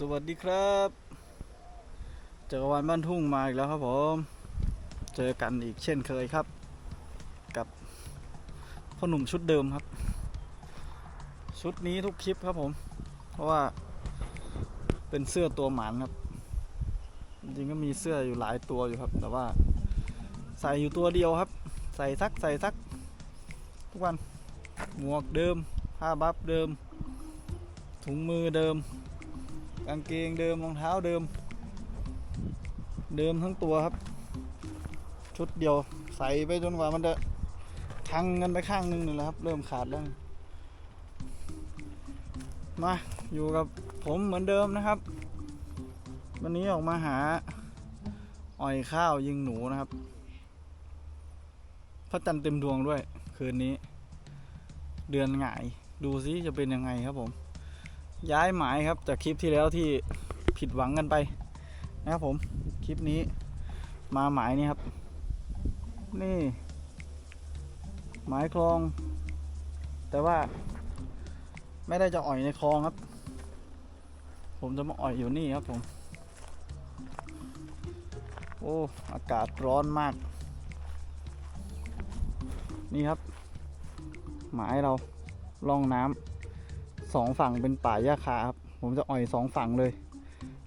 สวัสดีครับเจอวันบ้านทุ่งมาอีกแล้วครับผม เจอกันอีกเช่นเคยครับ กับพ่อหนุ่มชุดเดิมครับ ชุดนี้ทุกคลิปครับผม เพราะว่าเป็นเสื้อตัวหมานครับ จริงก็มีเสื้ออยู่หลายตัวอยู่ครับ แต่ว่าใส่อยู่ตัวเดียวครับ ใส่ซักใส่ซัก ทุกวันหมวกเดิมผ้าบัฟเดิม ถุงมือเดิม กางเกงเดิมรองเท้าเดิม เดิมทั้งตัวครับ ชุดเดียวใส่ไปจนกว่ามันจะพังกันไปข้างหนึงนี่แหละครับ เริ่มขาดแล้วมาอยู่กับผมเหมือนเดิมนะครับ วันนี้ออกมาหาอ่อยข้าวยิงหนูนะครับพระจันทร์เต็มดวงด้วย คืนนี้ เดือนหงาย ดูซิจะเป็นยังไงครับผม ย้ายหมายครับจากคลิปที่แล้วที่ผิดหวังกันไปนะครับผมคลิปนี้มาหมายนี่ครับ นี่ หมายคลอง แต่ว่าไม่ได้จะอ่อยในคลองครับ ผมจะมาอ่อยอยู่นี่ครับผม โอ้อากาศร้อนมาก นี่ครับ หมายเราล่องน้ำ สองฝั่งเป็นป่าหญ้าคาครับ ผมจะอ่อยสองฝั่งเลย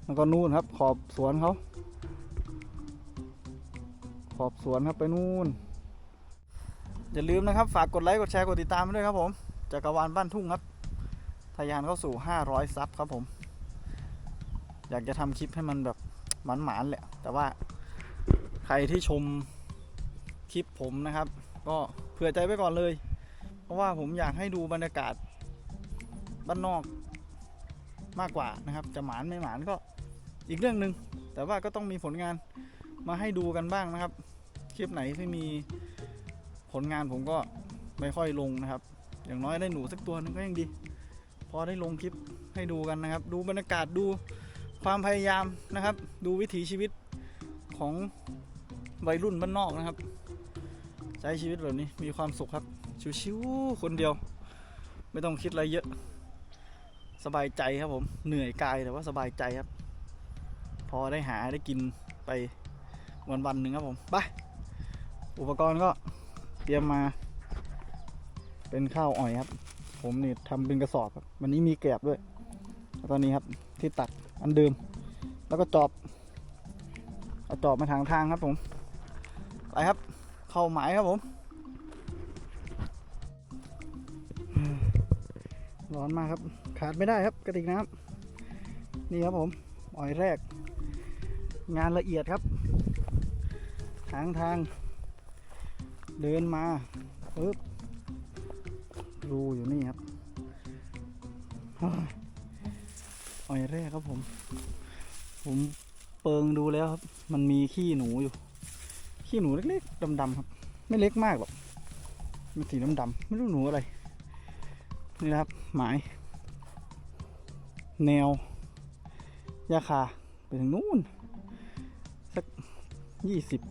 แล้วก็นู่นครับ ขอบสวนเขาขอบสวนครับไปนู่น อย่าลืมนะครับ ฝากกดไลค์กดแชร์กดติดตามด้วยครับผมจักรวาลบ้านทุ่งครับทะยานเข้าสู่ 500 ซับครับผม อยากจะทำคลิปให้มันแบบหมันๆแหละ แต่ว่าใครที่ชมคลิปผมนะครับ ก็เผื่อใจไว้ก่อนเลย เพราะว่าผมอยากให้ดูบรรยากาศ บ้านนอกมากกว่านะครับ จะหมานไม่หมานก็อีกเรื่องหนึ่งแต่ว่าก็ต้องมีผลงานมาให้ดูกันบ้างนะครับ คลิปไหนที่มีผลงานผมก็ไม่ค่อยลงนะครับ อย่างน้อยได้หนูสักตัวนึงก็ยังดี พอได้ลงคลิปให้ดูกันนะครับ ดูบรรยากาศดูความพยายามนะครับ ดูวิถีชีวิตของวัยรุ่นบ้านนอกนะครับ ใช้ชีวิตแบบนี้มีความสุขครับ ชิวๆคนเดียว ไม่ต้องคิดอะไรเยอะ สบายใจครับผมเหนื่อยกายแต่ว่าสบายใจครับ พอได้หาได้กินไปวันวันหนึ่งครับผมไปอุปกรณ์ก็เตรียมมา เป็นข้าวอ่อยครับ ผมนี่ทำเป็นกระสอบครับวันนี้มีแกลบด้วยแล้วก็นี้ครับที่ตักอันเดิม แล้วก็จอบเอาจอบมาทางทางครับผมไปครับ เข้าหมายครับผม ร้อนมากครับ ขาดไม่ได้ครับกระติกน้ำนี่ครับผมอ่อยแรก งานละเอียดครับ ทางทาง เดินมาปึ๊บรูอยู่นี่ครับอ่อยแรกครับผม ผมเปิงดูแล้วครับ มันมีขี้หนูอยู่ ขี้หนูเล็กๆดำๆครับ ไม่เล็กมากหรอกมันสีดำๆไม่รู้หนูอะไร นี่นะครับ หมาย แนวยาคาไปถึงนู่น สักยี่สิบ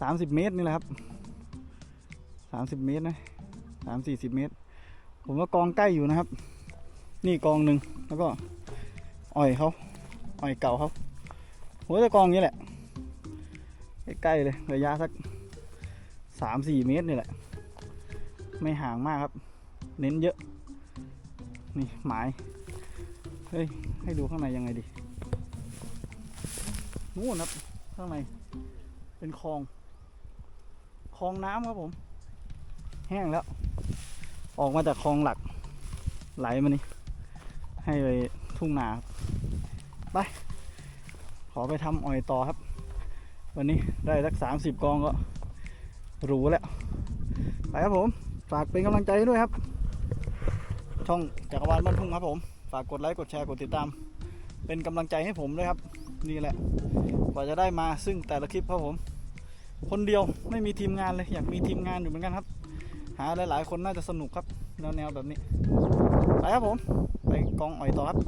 สามสิบเมตรนี่แหละครับสามสิบเมตรนะสามสี่สิบเมตร ผมว่ากองใกล้อยู่นะครับ นี่กองหนึ่งแล้วก็อ่อยเขาอ่อยเก่าเขาผมว่าจะกองนี้แหละ ใกล้ๆเลยระยะสักสามสี่เมตรนี่แหละ ไม่ห่างมากครับ เน้นเยอะ นี่หมาย ฮ้ย ให้ดูข้างในยังไงดี นู่นครับ ข้างใน เป็นคลอง คลองน้ำครับผม แห้งแล้ว ออกมาจากคลองหลัก ไหลมานี่ ให้ไปทุ่งนาไป ขอไปทำอ่อยต่อครับ วันนี้ได้สักสามสิบกองก็หรูแล้ว ไปครับผม ฝากเป็นกำลังใจด้วยครับ ช่องจักรวาลบ้านทุ่งครับผมากกดไลค์กดแชร์กดติดตาม เป็นกำลังใจให้ผมด้วยครับ นี่แหละ กว่าจะได้มาซึ่งแต่ละคลิปครับผม คนเดียวไม่มีทีมงานเลยอยากมีทีมงานอยู่เหมือนกันครับ หาหลาย ๆ คนน่าจะสนุกครับแนวๆแบบนี้ไปครับผม ไปกองอ่อยต่อครับ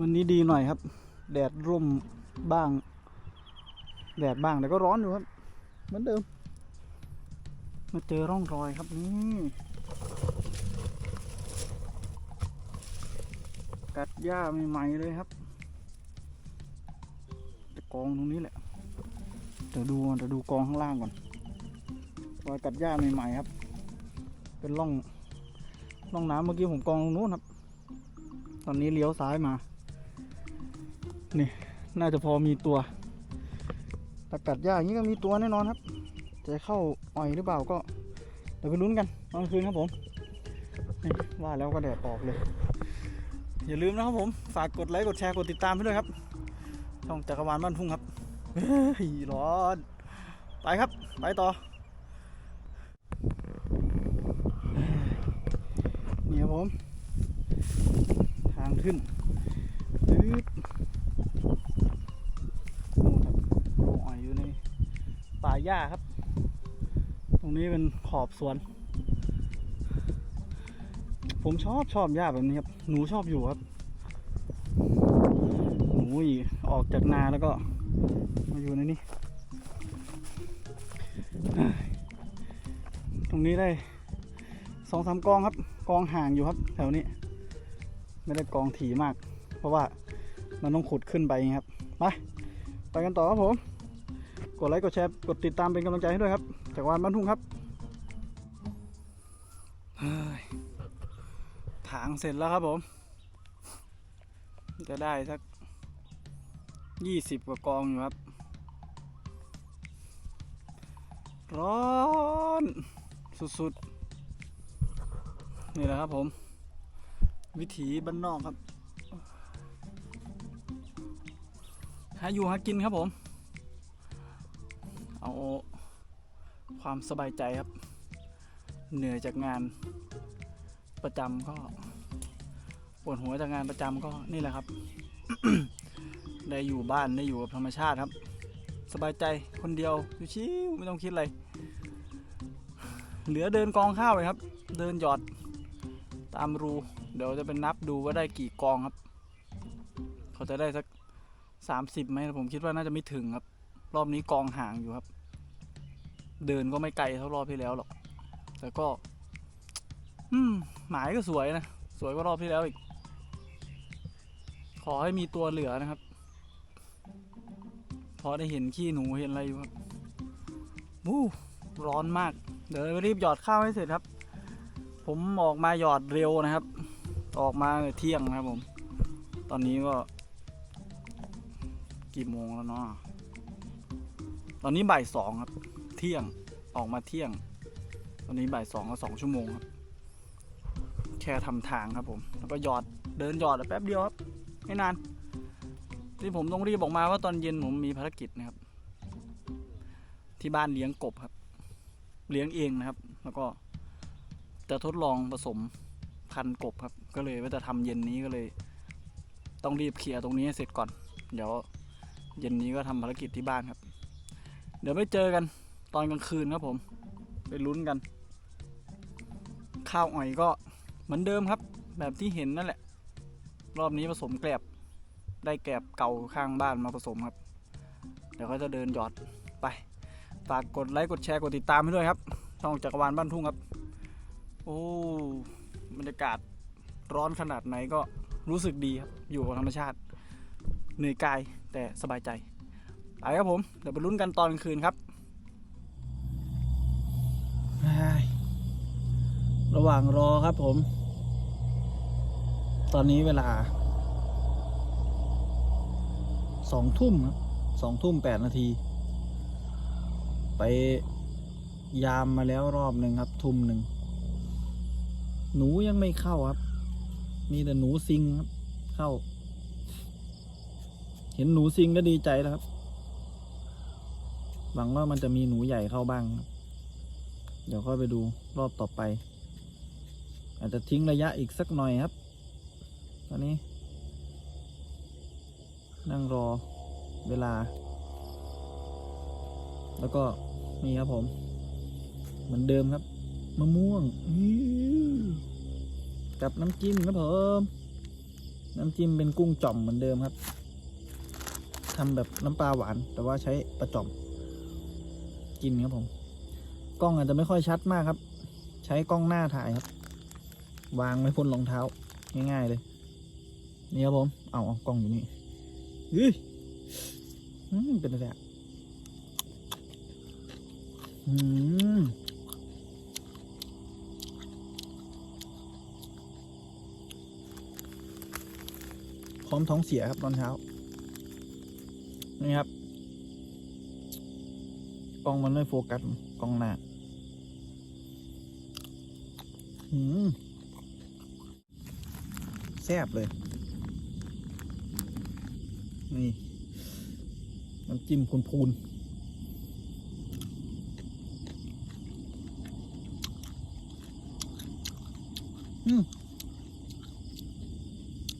วันนี้ดีหน่อยครับ แดดร่มบ้าง แดดบ้างแต่ก็ร้อนอยู่ครับ เหมือนเดิม มาเจอร่องรอยครับนี่กัดหญ้าใหม่ๆเลยครับจะกองตรงนี้แหละเดี๋ยวดูเดี๋ยวดูกองข้างล่างก่อนรอยกัดหญ้าใหม่ๆครับ เป็นร่องร่องน้ำเมื่อกี้ผมกองตรงนู้นครับ ตอนนี้เลี้ยวซ้ายมา นี่ น่าจะพอมีตัวแต่กัดหญ้าอย่างนี้ก็มีตัวแน่นอนครับ จะเข้าอ่อยหรือเปล่าก็เดี๋ยวไปลุ้นกันตอนกลางคืนครับผมว่าแล้วก็แดดออกเลย อย่าลืมนะครับผม ฝากกดไลค์กดแชร์กดติดตามให้ด้วยครับ ช่องจักรวาลบ้านทุ่งครับร้อนไปครับ ไปต่อนี่ครับผม ทางขึ้นปึ๊บนู่นครับโอ้อ่อยอยู่ในป่าหญ้าครับ รงนี้เป็นขอบสวน ผมชอบชอบหญ้าแบบนี้ครับ หนูชอบอยู่ครับ หนูอีออกจากนาแล้วก็ มาอยู่ในนี้ ตรงนี้ได้สองสามกองครับ กองห่างอยู่ครับ แถวนี้ ไม่ได้กองถี่มาก เพราะว่ามันต้องขุดขึ้นไปครับ ไป ไปกันต่อครับผม กดไลค์กดแชร์กดติดตามเป็นกำลังใจให้ด้วยครับ จากวานบ้านทุ่งครับถางเสร็จแล้วครับผม จะได้สักยี่สิบกว่ากองอยู่ครับ ร้อนสุดๆ นี่แหละครับผม วิถีบ้านนอกครับ หาอยู่หากินครับผม เอาความสบายใจครับ เหนื่อยจากงานประจำก็ปวดหัวจากงานประจำก็นี่แหละครับ ได้อยู่บ้านได้อยู่กับธรรมชาติครับ สบายใจคนเดียวชิวๆไม่ต้องคิดอะไร เหลือเดินกองข้าวเลยครับ เดินหยอดตามรู เดี๋ยวจะเป็นนับดูว่าได้กี่กองครับ เขาจะได้สักสามสิบไหมผมคิดว่าน่าจะไม่ถึงครับ รอบนี้กองห่างอยู่ครับ เดินก็ไม่ไกลเท่ารอบที่แล้วหรอก แต่ก็ อืม หมายก็สวยนะ สวยกว่ารอบที่แล้วอีก ขอให้มีตัวเหลือนะครับ พอได้เห็นขี้หนูเห็นอะไรอยู่ครับวู้ร้อนมาก เดี๋ยวรีบหยอดข้าวให้เสร็จครับ ผมออกมาหยอดเร็วนะครับ ออกมาเที่ยงนะครับผม ตอนนี้ก็ กี่โมงแล้วเนาะ ตอนนี้บ่ายสองครับ เที่ยงออกมาเที่ยง ตอนนี้บ่ายสองก็สองชั่วโมงครับ แค่ทำทางครับผม แล้วก็หยอดเดินหยอดแป๊บเดียวครับ ไม่นาน ที่ผมต้องรีบออกมาว่าตอนเย็นผมมีภารกิจนะครับ ที่บ้านเลี้ยงกบครับ เลี้ยงเองนะครับ แล้วก็จะทดลองผสมพันกบครับ ก็เลยว่าจะทำเย็นนี้ก็เลย ต้องรีบเคลียร์ตรงนี้ให้เสร็จก่อน เดี๋ยวเย็นนี้ก็ทำภารกิจที่บ้านครับ เดี๋ยวไปเจอกัน ตอนกลางคืนครับผม ไปลุ้นกัน ข้าวอ่อยก็เหมือนเดิมครับ แบบที่เห็นนั่นแหละ รอบนี้ผสมแกลบได้แกลบเก่าข้างบ้านมาผสมครับ เดี๋ยวก็จะเดินหยอดไปฝากกดไลค์กดแชร์กดติดตามให้ด้วยครับช่องจักรวาลบ้านทุ่งครับ โอ้บรรยากาศร้อนขนาดไหนก็รู้สึกดีครับ อยู่กับธรรมชาติ เหนื่อยกายแต่สบายใจ ไปครับผม เดี๋ยวไปลุ้นกันตอนกลางคืนครับ ระหว่างรอครับผม ตอนนี้เวลาสองทุ่มครับสองทุ่มแปดนาที ไปยามมาแล้วรอบหนึ่งครับ ทุ่มหนึ่ง หนูยังไม่เข้าครับ มีแต่หนูซิงครับ เข้า เห็นหนูซิงก็ดีใจแล้วครับ หวังว่ามันจะมีหนูใหญ่เข้าบ้างครับ เดี๋ยวค่อยไปดูรอบต่อไป อาจจะทิ้งระยะอีกสักหน่อยครับ ตอนนี้ นั่งรอเวลา แล้วก็นี่ครับผม เหมือนเดิมครับมะม่วงกับน้ำจิ้มครับผมน้ำจิ้มเป็นกุ้งจ่อมเหมือนเดิมครับทำแบบน้ำปลาหวาน แต่ว่าใช้ปลาจ่อม กินครับผม กล้องอาจจะไม่ค่อยชัดมากครับ ใช้กล้องหน้าถ่ายครับ วางไว้พ้นรองเท้า ง่ายๆเลย นี่ครับผม เอาเอากล้องอยู่นี่เฮ้ยอืมเป็นอะไรอะอืมพร้อมท้องเสียครับตอนเช้า นี่ครับ กล้องมันไม่โฟกัส กล้องหน้าอืม แซ่บเลย นี่น้ำจิ้มคุณพูน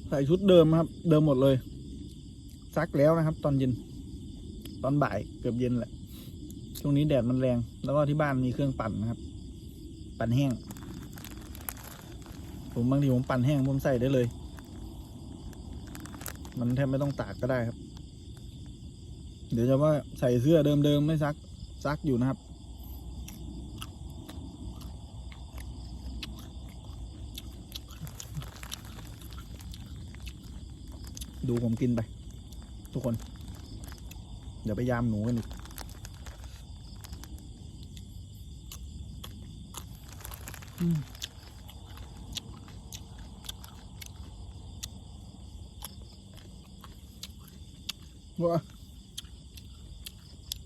ใส่ชุดเดิมครับ เดิมหมดเลย ซักแล้วนะครับ ตอนเย็น ตอนบ่ายเกือบเย็นแหละ ช่วงนี้แดดมันแรง แล้วก็ที่บ้านมีเครื่องปั่นนะครับ ปั่นแห้ง ผมบางทีผมปั่นแห้งผมใส่ได้เลย มันแทบไม่ต้องตากก็ได้ครับ เดี๋ยวจะว่าใส่เสื้อเดิมๆไม่ซักซักอยู่นะครับ ดูผมกินไป ทุกคน เดี๋ยวไปยามหนูกันอีกอืม ว้า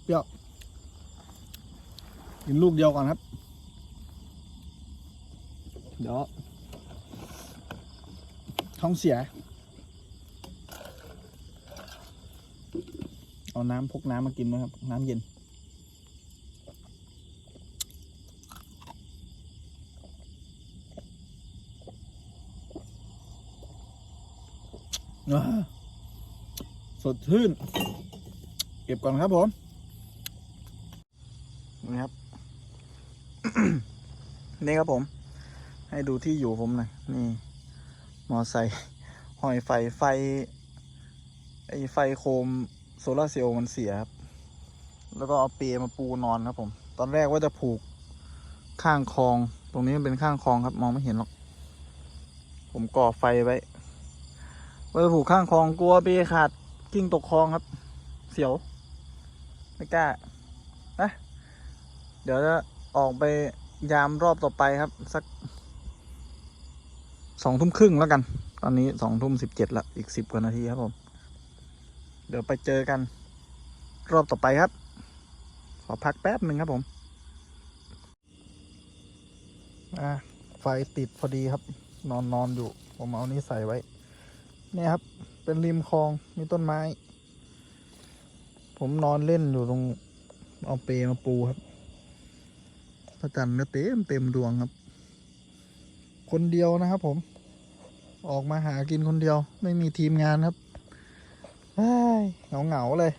เปรี้ยวกินลูกเดียวก่อนครับ เดี๋ยวท้องเสีย เอาน้ำพกน้ำมากินนะครับ น้ำเย็น อ่าส ดชื่น เก็บก่อนครับผม นี่ครับ นี่ครับผม ให้ดูที่อยู่ผมหน่อย นี่ มอไซค์หอยไฟไฟ ไอไฟโคมโซลาร์เซลล์มันเสียครับ แล้วก็เอาเปลมาปูนอนครับผม ตอนแรกว่าจะผูกข้างคลอง ตรงนี้มันเป็นข้างคลองครับ มองไม่เห็นหรอก ผมก่อไฟไว้ว่าจะผูกข้างคลองกลัวเปขาด กิ้งตกคลองครับ เสียว ไม่กล้านะเดี๋ยวจะออกไปยามรอบต่อไปครับ สักสองทุ่มครึ่งแล้วกัน ตอนนี้สองทุ่มสิบเจ็ดละอีกสิบกว่านาทีครับผม เดี๋ยวไปเจอกัน รอบต่อไปครับ ขอพักแป๊บหนึ่งครับผมอ่าไฟติดพอดีครับ นอนนอนอยู่ ผมเอานี้ใส่ไว้ เนี่ยครับ เป็นริมคลองมีต้นไม้ ผมนอนเล่นอยู่ตรงเอาเปมาปูครับพระจันทร์ก็เต็มเต็มดวงครับ คนเดียวนะครับผม ออกมาหากินคนเดียว ไม่มีทีมงานครับเหงาเหงาเลย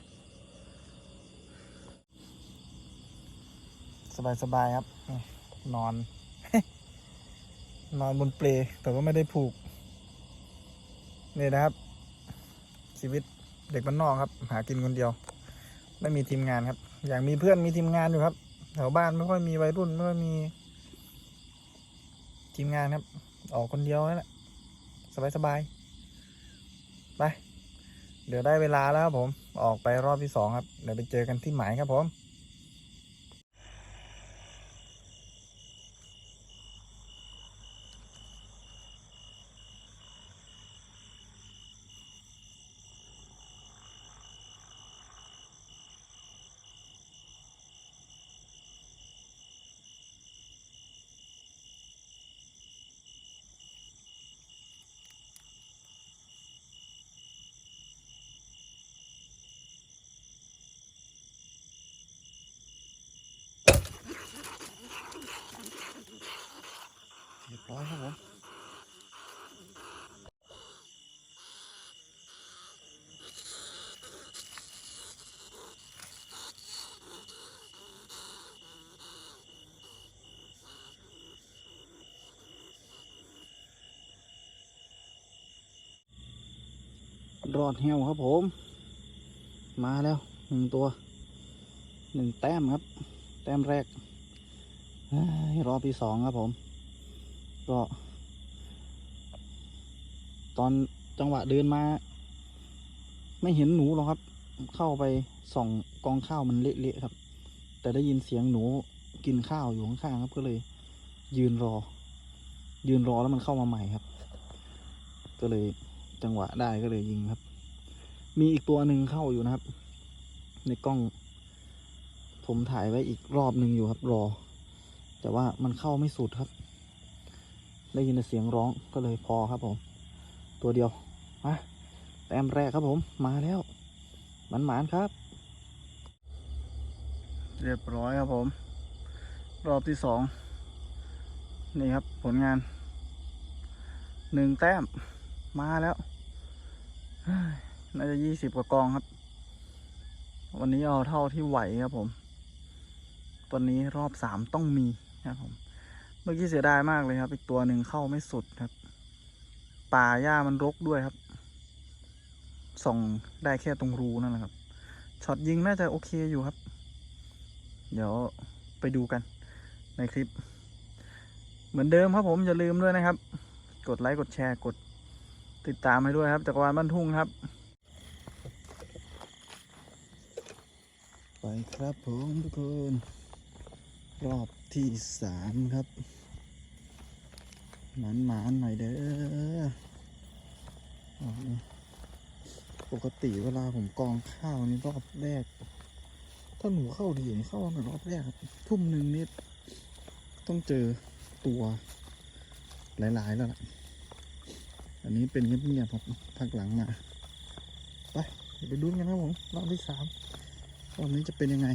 สบายสบายครับ นอน นอนบนเปลแต่ว่าไม่ได้ผูก นี่นะครับ ชีวิตเด็กบ้านนอกครับ หากินคนเดียว ไม่มีทีมงานครับ อย่างมีเพื่อนมีทีมงานอยู่ครับแถวบ้านไม่ค่อยมีวัยรุ่นไม่ค่อยมี ทีมงานครับ ออกคนเดียวนั่นแหละสบายสบายๆไปเดี๋ยวได้เวลาแล้วครับผมออกไปรอบที่สองครับ เดี๋ยวไปเจอกันที่หมายครับผม รอดเหี่ยวครับผม มาแล้วหนึ่งตัวหนึ่งแต้มครับ แต้มแรกรอบที่สองครับผม ก็ ตอนจังหวะเดินมา ไม่เห็นหนูหรอกครับ เข้าไปส่องกองข้าวมันเละๆครับ แต่ได้ยินเสียงหนูกินข้าวอยู่ข้างๆครับก็เลย ยืนรอ ยืนรอแล้วมันเข้ามาใหม่ครับ ก็เลย จังหวะได้ก็เลยยิงครับ มีอีกตัวหนึ่งเข้าอยู่นะครับ ในกล้อง ผมถ่ายไว้อีกรอบหนึ่งอยู่ครับ รอ แต่ว่ามันเข้าไม่สุดครับ ได้ยินเสียงร้องก็เลยพอครับผม ตัวเดียวมาแต้มแรกครับผมมาแล้วมันหมานครับ เรียบร้อยครับผม รอบที่สองนี่ครับผลงานหนึ่งแต้มมาแล้ว น่าจะยี่สิบกว่ากองครับ วันนี้เอาเท่าที่ไหวครับผม ตัวนี้รอบสามต้องมีนะครับผม เมื่อกี้เสียดายมากเลยครับ อีกตัวหนึ่งเข้าไม่สุดครับ ป่าหญ้ามันรกด้วยครับ ส่องได้แค่ตรงรูนั่นแหละครับ ช็อตยิงน่าจะโอเคอยู่ครับ เดี๋ยวไปดูกันในคลิป เหมือนเดิมครับผมอย่าลืมด้วยนะครับ กดไลค์กดแชร์กด ติดตามให้ด้วยครับจักรวาลบ้านทุ่งครับ ไปครับผมทุกคน รอบที่สามครับหมานหมานหน่อยเด้อปกติเวลาผมกองข้าวนี่รอบแรก ถ้าหนูเข้าดีนี่เข้าในรอบแรกทุ่มหนึ่งนิดต้องเจอตัวหลายๆแล้วล่ะ อันนี้เป็นเงียบๆครับพักหลังมาไปไปดูกันครับผมรอบที่สามรอบนี้จะเป็นยังไง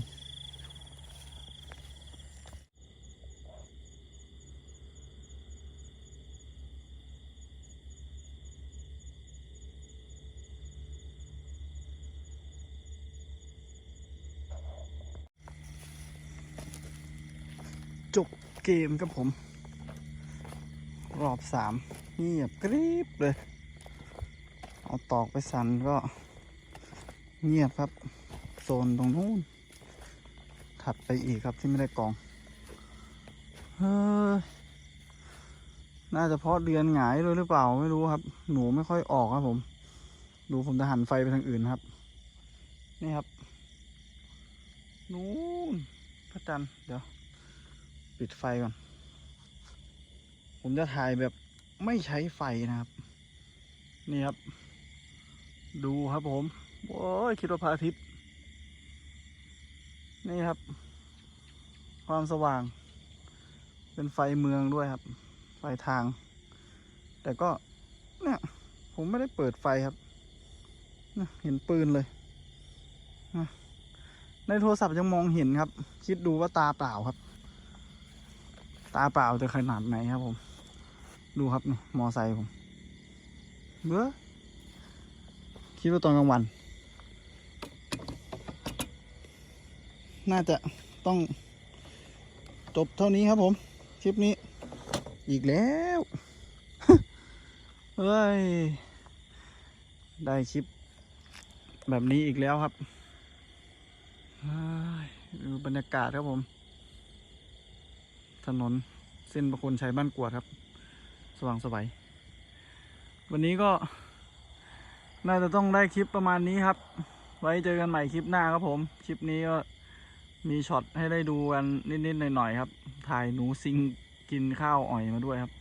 จบเกมครับผม รอบสาม เงียบกริบเลย เอาตอกไปสันก็เงียบครับ โซนตรงนู้น ถัดไปอีกครับที่ไม่ได้กองเฮ้ยน่าจะเพราะเดือนหงายด้วยหรือเปล่าไม่รู้ครับ หนูไม่ค่อยออกครับผม ดูผมจะหันไฟไปทางอื่นครับ นี่ครับ นู้นพระจันทร์เดี๋ยว ปิดไฟก่อน ผมจะถ่ายแบบ ไม่ใช้ไฟนะครับ นี่ครับ ดูครับผม โอ้ยคิดว่าพระอาทิตย์ นี่ครับ ความสว่าง เป็นไฟเมืองด้วยครับ ไฟทาง แต่ก็ เนี่ย ผมไม่ได้เปิดไฟครับ เห็นปืนเลย ในโทรศัพท์ยังมองเห็นครับ คิดดูว่าตาเปล่าครับ ตาเปล่าจะขนาดไหนครับผม ดูครับมอไซค์ผมเบ้อคิดว่าตอนกลางวัน น่าจะต้องจบเท่านี้ครับผม คลิปนี้ อีกแล้วเฮ้ย ได้คลิป แบบนี้อีกแล้วครับดูบรรยากาศครับผม ถนนเส้นประคนชัยบ้านกวดครับ สว่างสวัยวันนี้ก็ น่าจะต้องได้คลิปประมาณนี้ครับ ไว้เจอกันใหม่คลิปหน้าครับผม คลิปนี้ก็มีช็อตให้ได้ดูกันนิดๆหน่อยๆครับ ถ่ายหนูซิงกินข้าวอ่อยมาด้วยครับ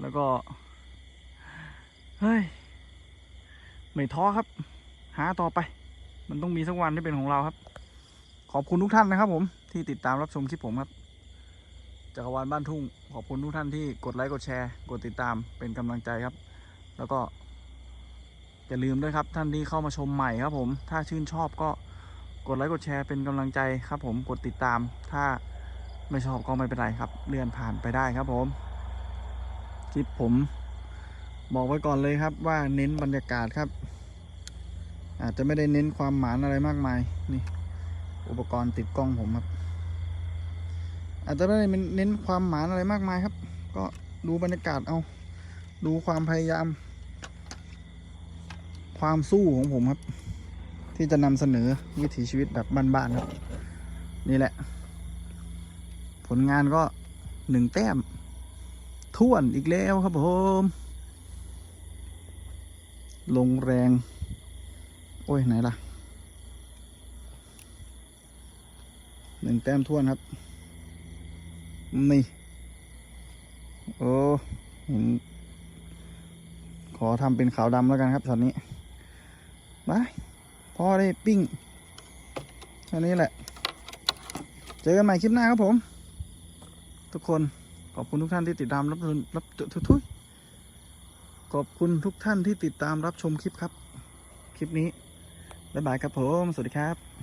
แล้วก็ เฮ้ย ไม่ท้อครับ หาต่อไป มันต้องมีสักวันที่เป็นของเราครับ ขอบคุณทุกท่านนะครับผมที่ติดตามรับชมคลิปผมครับ จักรวาลบ้านทุ่ง ขอบคุณทุกท่านที่กดไลค์กดแชร์ กดติดตามเป็นกำลังใจครับ แล้วก็อย่าลืมด้วยครับท่านที่เข้ามาชมใหม่ครับ ผมถ้าชื่นชอบก็กดไลค์กดแชร์เป็นกำลังใจครับ ผมกดติดตาม ถ้าไม่ชอบก็ไม่เป็นไรครับ เลื่อนผ่านไปได้ครับ ผมคลิปผมบอกไว้ก่อนเลยครับว่าเน้นบรรยากาศครับ อาจจะไม่ได้เน้นความหมานอะไรมากมายนี่ อุปกรณ์ติดกล้องผมครับ อาจจะไม่ได้เน้นความหมานอะไรมากมายครับ ก็ดูบรรยากาศเอา ดูความพยายาม ความสู้ของผมครับ ที่จะนำเสนอวิถีชีวิตแบบบ้านๆครับ นี่แหละ ผลงานก็หนึ่งแต้มท่วนอีกแล้วครับผม ลงแรง โอ้ย ไหนล่ะหนึ่งแต้มท้วนครับ นี่ โอ้เห็นขอทำเป็นขาวดำแล้วกันครับช็อตนี้ไปพอได้ปิ้งแค่นี้แหละ เจอกันใหม่คลิปหน้าครับผม ทุกคนขอบคุณทุกท่านที่ติดตามรับชมรับทุทุยขอบคุณทุกท่านที่ติดตามรับชมคลิปครับ คลิปนี้ บ๊ายบายครับผม สวัสดีครับ